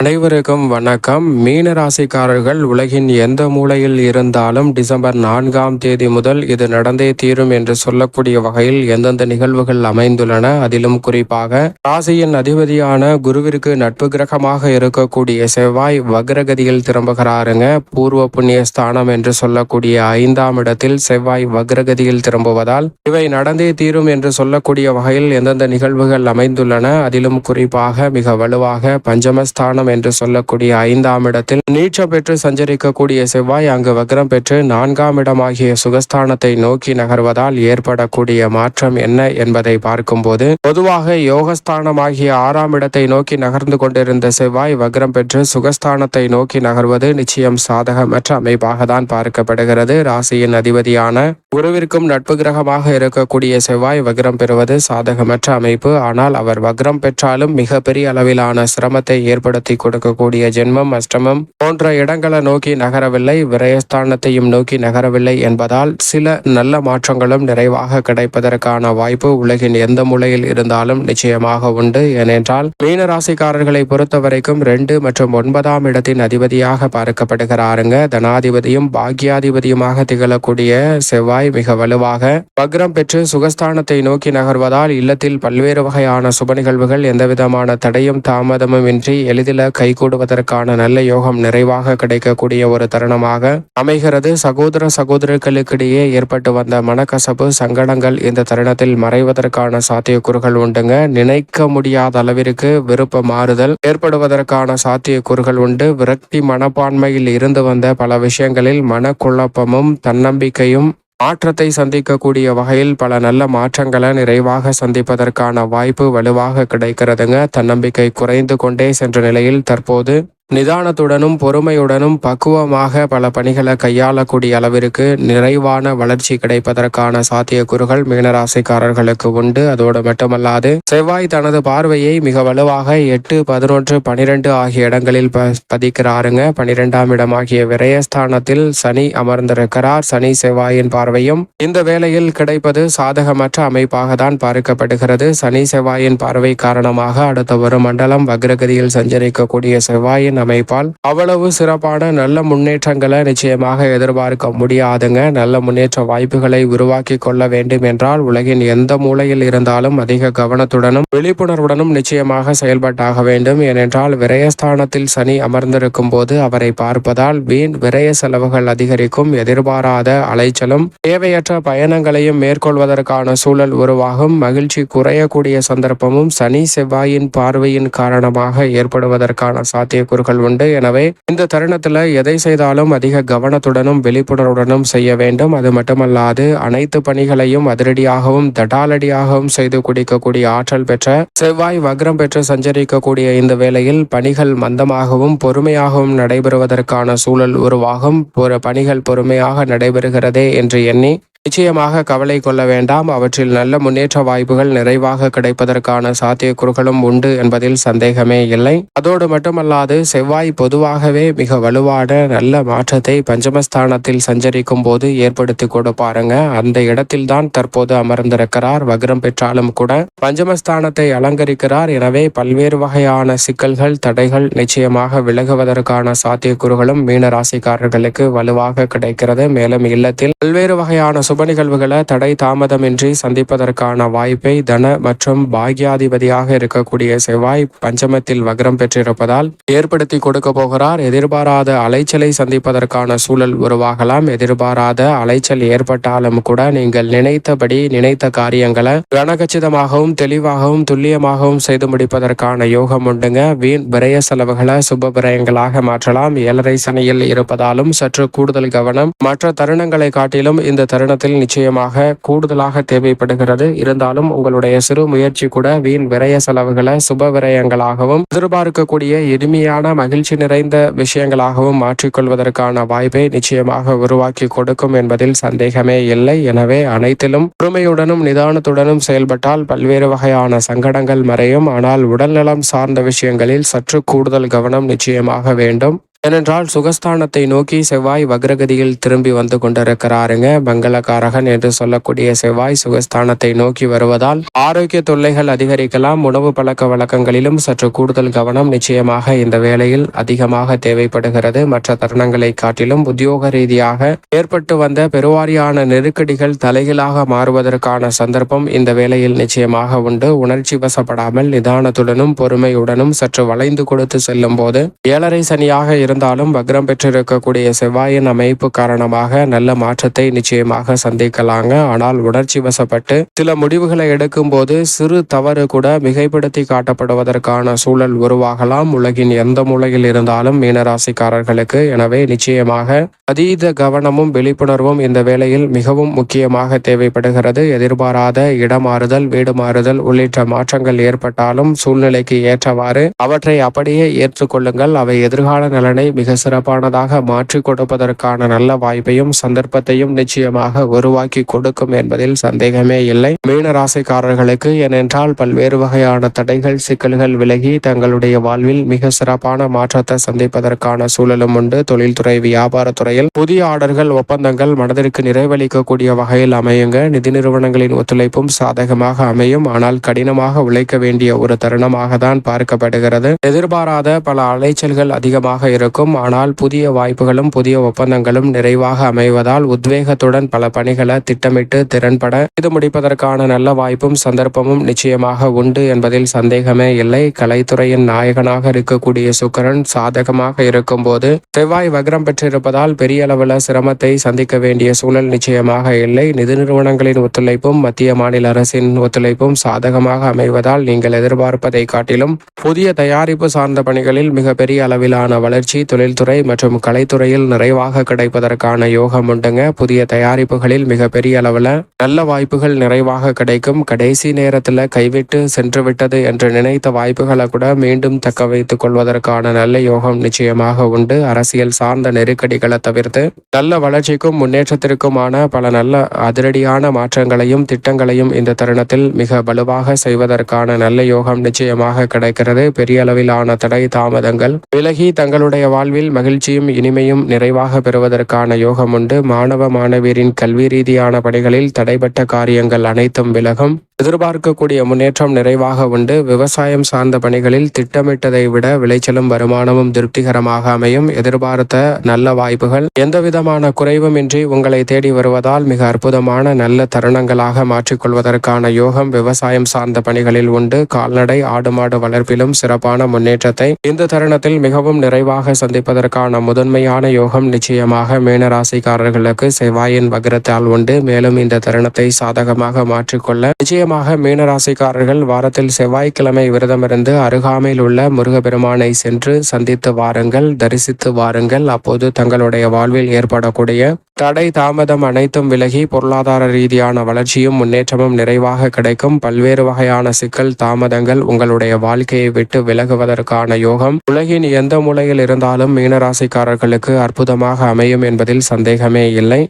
அனைவருக்கும் வணக்கம். மீன ராசிக்காரர்கள் உலகின் எந்த மூலையில் இருந்தாலும் டிசம்பர் நான்காம் தேதி முதல் இது நடந்தே தீரும் என்று சொல்லக்கூடிய வகையில் எந்தெந்த நிகழ்வுகள் அமைந்துள்ளன அதிலும் குறிப்பாக ராசியின் அதிபதியான குருவிற்கு நட்பு கிரகமாக இருக்கக்கூடிய செவ்வாய் வக்ரகதியில் திரும்புகிறாருங்க. பூர்வ புண்ணிய ஸ்தானம் என்று சொல்லக்கூடிய ஐந்தாம் இடத்தில் செவ்வாய் வக்ரகதியில் திரும்புவதால் இவை நடந்தே தீரும் என்று சொல்லக்கூடிய வகையில் எந்தெந்த நிகழ்வுகள் அமைந்துள்ளன அதிலும் குறிப்பாக மிக வலுவாக பஞ்சமஸ்தானம் என்று சொல்லக்கூடிய ஐந்தாம் இடத்தில் நீச்ச பெற்று சஞ்சரிக்கக்கூடிய செவ்வாய் அங்கு வக்ரம் பெற்று நான்காம் இடமாகிய சுகஸ்தானத்தை நோக்கி நகர்வதால் ஏற்படக்கூடிய மாற்றம் என்ன என்பதை பார்க்கும்போது பொதுவாக யோகஸ்தானமாகிய ஆறாம் இடத்தை நோக்கி நகர்ந்து கொண்டிருந்த செவ்வாய் வக்ரம் பெற்று சுகஸ்தானத்தை நோக்கி நகர்வது நிச்சயம் சாதகமற்ற அமைப்பாக தான் பார்க்கப்படுகிறது. ராசியின் அதிபதியான குருவிற்கும் நட்பு கிரகமாக இருக்கக்கூடிய செவ்வாய் வக்ரம் பெறுவது சாதகமற்ற அமைப்பு. ஆனால் அவர் வக்ரம் பெற்றாலும் மிகப்பெரிய அளவிலான சிரமத்தை ஏற்படுத்தி கொடுக்கக்கூடிய ஜென்மம் அஷ்டமம் போன்ற இடங்களை நோக்கி நகரவில்லை விரயஸ்தானத்தையும் நோக்கி நகரவில்லை என்பதால் சில நல்ல மாற்றங்களும் நிறைவாக கிடைப்பதற்கான வாய்ப்பு உலகின் எந்த மூலையில் இருந்தாலும் நிச்சயமாக உண்டு. ஏனென்றால் மீன ராசிக்காரர்களை பொறுத்தவரைக்கும் ரெண்டு மற்றும் ஒன்பதாம் இடத்தின் அதிபதியாக பார்க்கப்படுகிறாருங்க. தனாதிபதியும் பாக்யாதிபதியுமாக திகழக்கூடிய செவ்வாய் மிக வலுவாக வக்ரம் பெற்று சுகஸ்தானத்தை நோக்கி நகர்வதால் இல்லத்தில் பல்வேறு வகையான சுப நிகழ்வுகள் எந்தவிதமான தடையும் தாமதமும் இன்றி எளிதில கைகூடுவதற்கான நல்ல யோகம் நிறைவாக கிடைக்கக்கூடிய ஒரு தருணமாக அமைகிறது. சகோதர சகோதரர்களுக்கிடையே ஏற்பட்டு வந்த மனக்கசப்பு சங்கடங்கள் இந்த தருணத்தில் மறைவதற்கான சாத்தியக்கூறுகள் உண்டுங்க. நினைக்க முடியாத அளவிற்கு விருப்ப மாறுதல் ஏற்படுவதற்கான சாத்தியக்கூறுகள் உண்டு. விரக்தி மனப்பான்மையில் இருந்து வந்த பல விஷயங்களில் மனக்குழப்பமும் தன்னம்பிக்கையும் மாற்றத்தை சந்திக்கக்கூடிய வகையில் பல நல்ல மாற்றங்களை நிறைவாக சந்திப்பதற்கான வாய்ப்பு வலுவாக கிடைக்கிறதுங்க. தன்னம்பிக்கை குறைந்து கொண்டே சென்ற நிலையில் தற்போது நிதானத்துடனும் பொறுமையுடனும் பக்குவமாக பல பணிகளை கையாளக்கூடிய அளவிற்கு நிறைவான வளர்ச்சி கிடைப்பதற்கான சாத்தியக்கூறுகள் மீனராசிக்காரர்களுக்கு உண்டு. அதோடு மட்டுமல்லாது செவ்வாய் தனது பார்வையை மிக வலுவாக எட்டு பதினொன்று பனிரெண்டு ஆகிய இடங்களில் ப பதிக்கிறாருங்க. பனிரெண்டாம் இடமாகிய விரயஸ்தானத்தில் சனி அமர்ந்திருக்கிறார். சனி செவ்வாயின் பார்வையும் இந்த வேளையில் கிடைப்பது சாதகமற்ற அமைப்பாக தான் பார்க்கப்படுகிறது. சனி செவ்வாயின் பார்வை காரணமாக அடுத்த ஒரு மண்டலம் வக்ரகதியில் சஞ்சரிக்கக்கூடிய செவ்வாயின் அமைப்பால் அவ்வளவு சிறப்பான நல்ல முன்னேற்றங்களை நிச்சயமாக எதிர்பார்க்க முடியாதுங்க. நல்ல முன்னேற்ற வாய்ப்புகளை உருவாக்கி கொள்ள வேண்டும் என்றால் உலகின் எந்த மூலையில் இருந்தாலும் அதிக கவனத்துடனும் விழிப்புணர்வுடனும் நிச்சயமாக செயல்பட்டாக வேண்டும். ஏனென்றால் விரயஸ்தானத்தில் சனி அமர்ந்திருக்கும் போது அவரை பார்ப்பதால் வீண் விரய செலவுகள் அதிகரிக்கும். எதிர்பாராத அலைச்சலும் தேவையற்ற பயணங்களையும் மேற்கொள்வதற்கான சூழல் உருவாகும். மகிழ்ச்சி குறையக்கூடிய சந்தர்ப்பமும் சனி செவ்வாயின் பார்வையின் காரணமாக ஏற்படுவதற்கான சாத்தியக்கூறுகள் வாய்ப்புகள் உண்டு. எனவே இந்த தருணத்தில் எதை செய்தாலும் அதிக கவனத்துடனும் விழிப்புணர்வுடனும் செய்ய வேண்டும். அது மட்டுமல்லாது அனைத்து பணிகளையும் அதிரடியாகவும் தடாலடியாகவும் செய்து குடிக்கக்கூடிய ஆற்றல் பெற்ற செவ்வாய் வக்ரம் பெற்று சஞ்சரிக்கக்கூடிய இந்த வேளையில் பணிகள் மந்தமாகவும் பொறுமையாகவும் நடைபெறுவதற்கான சூழல் உருவாகும். ஒரு பணிகள் பொறுமையாக நடைபெறுகிறதே என்று எண்ணி நிச்சயமாக கவலை கொள்ள வேண்டாம். அவற்றில் நல்ல முன்னேற்ற வாய்ப்புகள் நிறைவாக கிடைப்பதற்கான சாத்தியக்கூறுகளும் உண்டு என்பதில் சந்தேகமே இல்லை. அதோடு மட்டுமல்லாது செவ்வாய் பொதுவாகவே மிக வலுவான நல்ல மாற்றத்தை பஞ்சமஸ்தானத்தில் சஞ்சரிக்கும் போது ஏற்படுத்தி கொடுப்பாருங்க அந்த இடத்தில்தான் தற்போது அமர்ந்திருக்கிறார். வக்ரம் பெற்றாலும் கூட பஞ்சமஸ்தானத்தை அலங்கரிக்கிறார். எனவே பல்வேறு வகையான சிக்கல்கள் தடைகள் நிச்சயமாக விலகுவதற்கான சாத்தியக்கூறுகளும் மீன ராசிக்காரர்களுக்கு வலுவாக கிடைக்கிறது. மேலும் இல்லத்தில் பல்வேறு வகையான சுப நிகழ்வுகளை தடை தாமதமின்றி சந்திப்பதற்கான வாய்ப்பை தன மற்றும் பாக்யாதிபதியாக இருக்கக்கூடிய செவ்வாய் பஞ்சமத்தில் வக்ரம் பெற்றிருப்பதால் ஏற்படுத்தி கொடுக்க போகிறார். எதிர்பாராத அலைச்சலை சந்திப்பதற்கான சூழல் உருவாகலாம். எதிர்பாராத அலைச்சல் ஏற்பட்டாலும் கூட நீங்கள் நினைத்தபடி நினைத்த காரியங்களை கனகச்சிதமாகவும் தெளிவாகவும் துல்லியமாகவும் செய்து முடிப்பதற்கான யோகம் உண்டுங்க. வீண் விரய செலவுகளை சுப விரயங்களாக மாற்றலாம். ஏழரை சனியில் இருப்பதாலும் சற்று கூடுதல் கவனம். மற்ற தருணங்களை காட்டிலும் இந்த தருணத்தில் நிச்சயமாக கூடுதலாக தேவைப்படுகிறது. இருந்தாலும் உங்களுடைய சிறு முயற்சி கூட வீண் விரய செலவுகளை சுப விரயங்களாகவும் எதிர்பார்க்கக்கூடிய இனிமையான மகிழ்ச்சி நிறைந்த விஷயங்களாகவும் மாற்றிக்கொள்வதற்கான வாய்ப்பை நிச்சயமாக உருவாக்கி கொடுக்கும் என்பதில் சந்தேகமே இல்லை. எனவே அனைத்திலும் பொறுமையுடனும் நிதானத்துடனும் செயல்பட்டால் பல்வேறு வகையான சங்கடங்கள் மறையும். ஆனால் உடல்நலம் சார்ந்த விஷயங்களில் சற்று கூடுதல் கவனம் நிச்சயமாக வேண்டும். ஏனென்றால் சுகஸ்தானத்தை நோக்கி செவ்வாய் வக்ரகதியில் திரும்பி வந்து கொண்டிருக்கிறாருங்க. மங்களகாரகன் என்று சொல்லக்கூடிய செவ்வாய் சுகஸ்தானத்தை நோக்கி வருவதால் ஆரோக்கிய தொல்லைகள் அதிகரிக்கலாம். உணவு பழக்க வழக்கங்களிலும் சற்று கூடுதல் கவனம் நிச்சயமாக இந்த வேளையில் அதிகமாக தேவைப்படுகிறது. மற்ற தருணங்களை காட்டிலும் உத்தியோக ரீதியாக ஏற்பட்டு வந்த பெருவாரியான நெருக்கடிகள் தலைகீழாக மாறுவதற்கான சந்தர்ப்பம் இந்த வேளையில் நிச்சயமாக உண்டு. உணர்ச்சி வசப்படாமல் நிதானத்துடனும் பொறுமையுடனும் சற்று வளைந்து கொடுத்து செல்லும் போது ஏழரை சனியாக இருந்தாலும் வக்ரம் பெற்றிருக்கக்கூடிய செவ்வாயின் அமைப்பு காரணமாக நல்ல மாற்றத்தை நிச்சயமாக சந்திக்கலாங்க. ஆனால் உணர்ச்சி வசப்பட்டு சில முடிவுகளை எடுக்கும் போது சிறு தவறு கூட மிகைப்படுத்தி காட்டப்படுவதற்கான சூழல் உருவாகலாம். உலகின் எந்த மூலையில் இருந்தாலும் மீனராசிக்காரர்களுக்கு எனவே நிச்சயமாக அதீத கவனமும் விழிப்புணர்வும் இந்த வேளையில் மிகவும் முக்கியமாக தேவைப்படுகிறது. எதிர்பாராத இடமாறுதல் வீடு மாறுதல் உள்ளிட்ட மாற்றங்கள் ஏற்பட்டாலும் சூழ்நிலைக்கு ஏற்றவாறு அவற்றை அப்படியே ஏற்றுக்கொள்ளுங்கள். அவை எதிர்கால நலனை மிக சிறப்பானதாக மாற்றி கொடுப்பதற்கான நல்ல வாய்ப்பையும் சந்தர்ப்பத்தையும் நிச்சயமாக உருவாக்கி கொடுக்கும் என்பதில் சந்தேகமே இல்லை. மீன ராசிக்காரர்களுக்கு ஏனென்றால் பல்வேறு வகையான தடைகள் சிக்கல்கள் விலகி தங்களுடைய வாழ்வில் மிக சிறப்பான மாற்றத்தை சந்திப்பதற்கான சூழலும் உண்டு. தொழில்துறை வியாபாரத்துறையில் புதிய ஆர்டர்கள் ஒப்பந்தங்கள் மனதிற்கு நிறைவளிக்கக்கூடிய வகையில் அமையுங்க. நிதி நிறுவனங்களின் ஒத்துழைப்பும் சாதகமாக அமையும். ஆனால் கடினமாக உழைக்க வேண்டிய ஒரு தருணமாக தான் பார்க்கப்படுகிறது. எதிர்பாராத பல அலைச்சல்கள் அதிகமாக இருக்கும். ஆனால் புதிய வாய்ப்புகளும் புதிய ஒப்பந்தங்களும் நிறைவாக அமைவதால் உத்வேகத்துடன் பல பணிகளை திட்டமிட்டு திறன்பட இது முடிப்பதற்கான நல்ல வாய்ப்பும் சந்தர்ப்பமும் நிச்சயமாக உண்டு என்பதில் சந்தேகமே இல்லை. கலைத்துறையின் நாயகனாக இருக்கக்கூடிய சுக்கரன் சாதகமாக இருக்கும்போது செவ்வாய் வக்ரம் பெற்றிருப்பதால் பெரிய அளவில் சிரமத்தை சந்திக்க வேண்டிய சூழல் நிச்சயமாக இல்லை. நிதி நிறுவனங்களின் ஒத்துழைப்பும் மத்திய மாநில அரசின் ஒத்துழைப்பும் சாதகமாக அமைவதால் நீங்கள் எதிர்பார்ப்பதை காட்டிலும் புதிய தயாரிப்பு சார்ந்த பணிகளில் மிகப்பெரிய அளவிலான வளர்ச்சி தொழில்துறை மற்றும் கலைத்துறையில் நிறைவாக கிடைப்பதற்கான யோகம் உண்டுங்க. புதிய தயாரிப்புகளில் மிகப்பெரிய அளவில் நல்ல வாய்ப்புகள் நிறைவாக கிடைக்கும். கடைசி நேரத்தில் கைவிட்டு சென்று விட்டது என்று நினைத்த வாய்ப்புகளை கூட மீண்டும் தக்க வைத்துக் கொள்வதற்கான நல்ல யோகம் நிச்சயமாக உண்டு. அரசியல் சார்ந்த நெருக்கடிகளை தவிர்த்து நல்ல வளர்ச்சிக்கும் முன்னேற்றத்திற்குமான பல நல்ல அதிரடியான மாற்றங்களையும் திட்டங்களையும் இந்த தருணத்தில் மிக வலுவாக செய்வதற்கான நல்ல யோகம் நிச்சயமாக கிடைக்கிறது. பெரிய அளவிலான தடை தாமதங்கள் விலகி தங்களுடைய வாழ்வில் மகிழ்ச்சியும் இனிமையும் நிறைவாக பெறுவதற்கான யோகம் உண்டு மாணவ மாணவியரின் கல்வி ரீதியான பணிகளில் தடைபட்ட காரியங்கள் அனைத்தும் விலகும். எதிர்பார்க்கக்கூடிய முன்னேற்றம் நிறைவாக உண்டு. விவசாயம் சார்ந்த பணிகளில் திட்டமிட்டதை விட விளைச்சலும் வருமானமும் திருப்திகரமாக அமையும். எதிர்பார்த்த நல்ல வாய்ப்புகள். எந்தவிதமான குறைவுமின்றி உங்களை தேடி வருவதால் மிக அற்புதமான நல்ல தருணங்களாக மாற்றிக்கொள்வதற்கான யோகம் விவசாயம் சார்ந்த பணிகளில் உண்டு. கால்நடை ஆடு மாடு வளர்ப்பிலும் சிறப்பான முன்னேற்றத்தை இந்த தருணத்தில் மிகவும் நிறைவாக சந்திப்பதற்கான முதன்மையான யோகம் நிச்சயமாக மீனராசிக்காரர்களுக்கு செவ்வாயின் வக்ரத்தால் உண்டு. மேலும் இந்த தருணத்தை சாதகமாக மாற்றிக்கொள்ள நிச்சயம் முக்கியமாக மீனராசிக்காரர்கள் வாரத்தில் செவ்வாய்க்கிழமை விரதமிருந்து அருகாமையில் உள்ள முருகப்பெருமானை சென்று சந்தித்து வாருங்கள் தரிசித்து வாருங்கள். அப்போது தங்களுடைய வாழ்வில் ஏற்படக்கூடிய தடை தாமதம் அனைத்தும் விலகி பொருளாதார ரீதியான வளர்ச்சியும் முன்னேற்றமும் நிறைவாக கிடைக்கும். பல்வேறு வகையான சிக்கல் தாமதங்கள் உங்களுடைய வாழ்க்கையை விட்டு விலகுவதற்கான யோகம். உலகின் எந்த மூலையில் இருந்தாலும் மீனராசிக்காரர்களுக்கு அற்புதமாக அமையும் என்பதில் சந்தேகமே இல்லை.